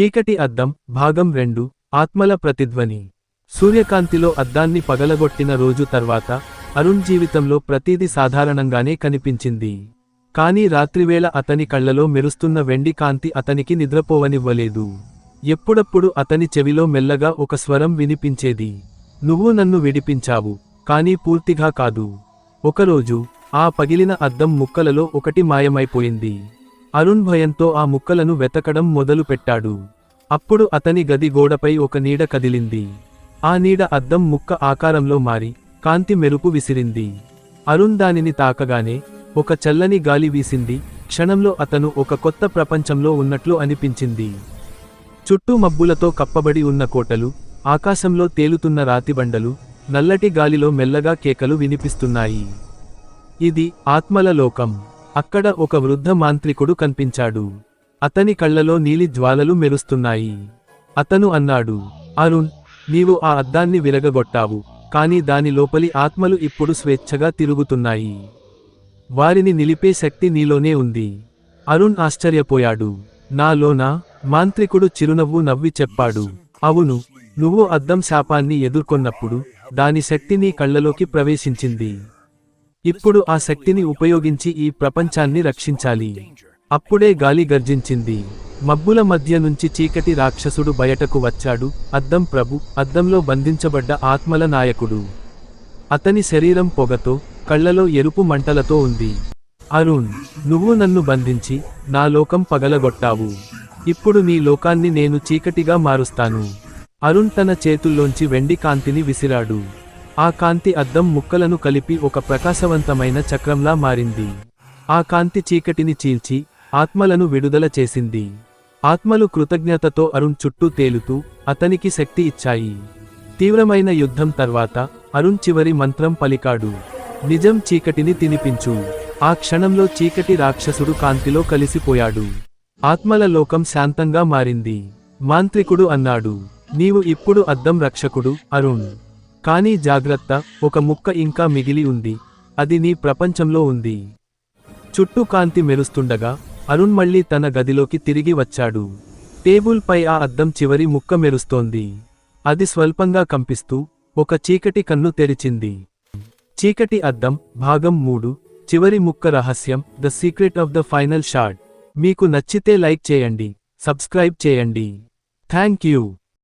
చీకటి అద్దం భాగం రెండు ఆత్మల ప్రతిధ్వని. సూర్యకాంతిలో అద్దాన్ని పగలగొట్టిన రోజు తర్వాత అరుణ్ జీవితంలో ప్రతీది సాధారణంగానే కనిపించింది. కానీ రాత్రివేళ అతని కళ్ళలో మెరుస్తున్న వెండి కాంతి అతనికి నిద్రపోవనివ్వలేదు. ఎప్పుడప్పుడు అతని చెవిలో మెల్లగా ఒక స్వరం వినిపించేది. నువ్వు నన్ను విడిపించావు కానీ పూర్తిగా కాదు. ఒకరోజు ఆ పగిలిన అద్దం ముక్కలలో ఒకటి మాయమైపోయింది. అరుణ్ భయంతో ఆ ముక్కలను వెతకడం మొదలుపెట్టాడు. అప్పుడు అతని గది గోడపై ఒక నీడ కదిలింది. ఆ నీడ అద్దం ముక్క ఆకారంలో మారి కాంతి మెరుపు విసిరింది. అరుణ్ దానిని తాకగానే ఒక చల్లని గాలి వీసింది. క్షణంలో అతను ఒక కొత్త ప్రపంచంలో ఉన్నట్లు అనిపించింది. చుట్టూ మబ్బులతో కప్పబడి ఉన్న కోటలు ఆకాశంలో తేలుతున్న రాతిబండలు నల్లటి గాలిలో మెల్లగా కేకలు వినిపిస్తున్నాయి. ఇది ఆత్మల లోకం. అక్కడ ఒక వృద్ధ మాంత్రికుడు కనిపించాడు. అతని కళ్ళలో నీలి జ్వాలలు మెరుస్తున్నాయి. అతను అన్నాడు అరుణ్ నీవు ఆ అద్దాన్ని విరగగొట్టావు కాని దాని లోపలి ఆత్మలు ఇప్పుడు స్వేచ్ఛగా తిరుగుతున్నాయి. వారిని నిలిపే శక్తి నీలోనే ఉంది. అరుణ్ ఆశ్చర్యపోయాడు. నాలోనా? మాంత్రికుడు చిరునవ్వు నవ్వి చెప్పాడు. అవును నువ్వు అద్దం శాపాన్ని ఎదుర్కొన్నప్పుడు దాని శక్తి నీ కళ్ళలోకి ప్రవేశించింది. ఇప్పుడు ఆ శక్తిని ఉపయోగించి ఈ ప్రపంచాన్ని రక్షించాలి. అప్పుడే గాలి గర్జించింది. మబ్బుల మధ్య నుంచి చీకటి రాక్షసుడు బయటకు వచ్చాడు. అద్దం ప్రభు అద్దంలో బంధించబడ్డ ఆత్మల నాయకుడు. అతని శరీరం పొగతో కళ్ళలో ఎరుపు మంటలతో ఉంది. అరుణ్ నువ్వు నన్ను బంధించి నా లోకం పగలగొట్టావు. ఇప్పుడు నీ లోకాన్ని నేను చీకటిగా మారుస్తాను. అరుణ్ తన చేతుల్లోంచి వెండి కాంతిని విసిరాడు. ఆ కాంతి అద్దం ముక్కలను కలిపి ఒక ప్రకాశవంతమైన చక్రంలా మారింది. ఆ కాంతి చీకటిని చీల్చి ఆత్మలను విడుదల చేసింది. ఆత్మలు కృతజ్ఞతతో అరుణ్ చుట్టూ తేలుతూ అతనికి శక్తి ఇచ్చాయి. తీవ్రమైన యుద్ధం తర్వాత అరుణ్ చివరి మంత్రం పలికాడు. నిజం చీకటిని తినిపించు. ఆ క్షణంలో చీకటి రాక్షసుడు కాంతిలో కలిసిపోయాడు. ఆత్మల లోకం శాంతంగా మారింది. మాంత్రికుడు అన్నాడు నీవు ఇప్పుడు అద్దం రక్షకుడు అరుణ్. కానీ జాగ్రత్త ఒక ముక్క ఇంకా మిగిలి ఉంది. అది నీ ప్రపంచంలో ఉంది. చుట్టూ కాంతి మెరుస్తుండగా అరుణ్ మళ్ళీ తన గదిలోకి తిరిగి వచ్చాడు. టేబుల్పై ఆ అద్దం చివరి ముక్క మెరుస్తోంది. అది స్వల్పంగా కంపిస్తూ ఒక చీకటి కన్ను తెరిచింది. చీకటి అద్దం భాగం మూడు చివరి ముక్క రహస్యం the secret of the final shot. మీకు నచ్చితే లైక్ చేయండి సబ్స్క్రైబ్ చేయండి. Thank you.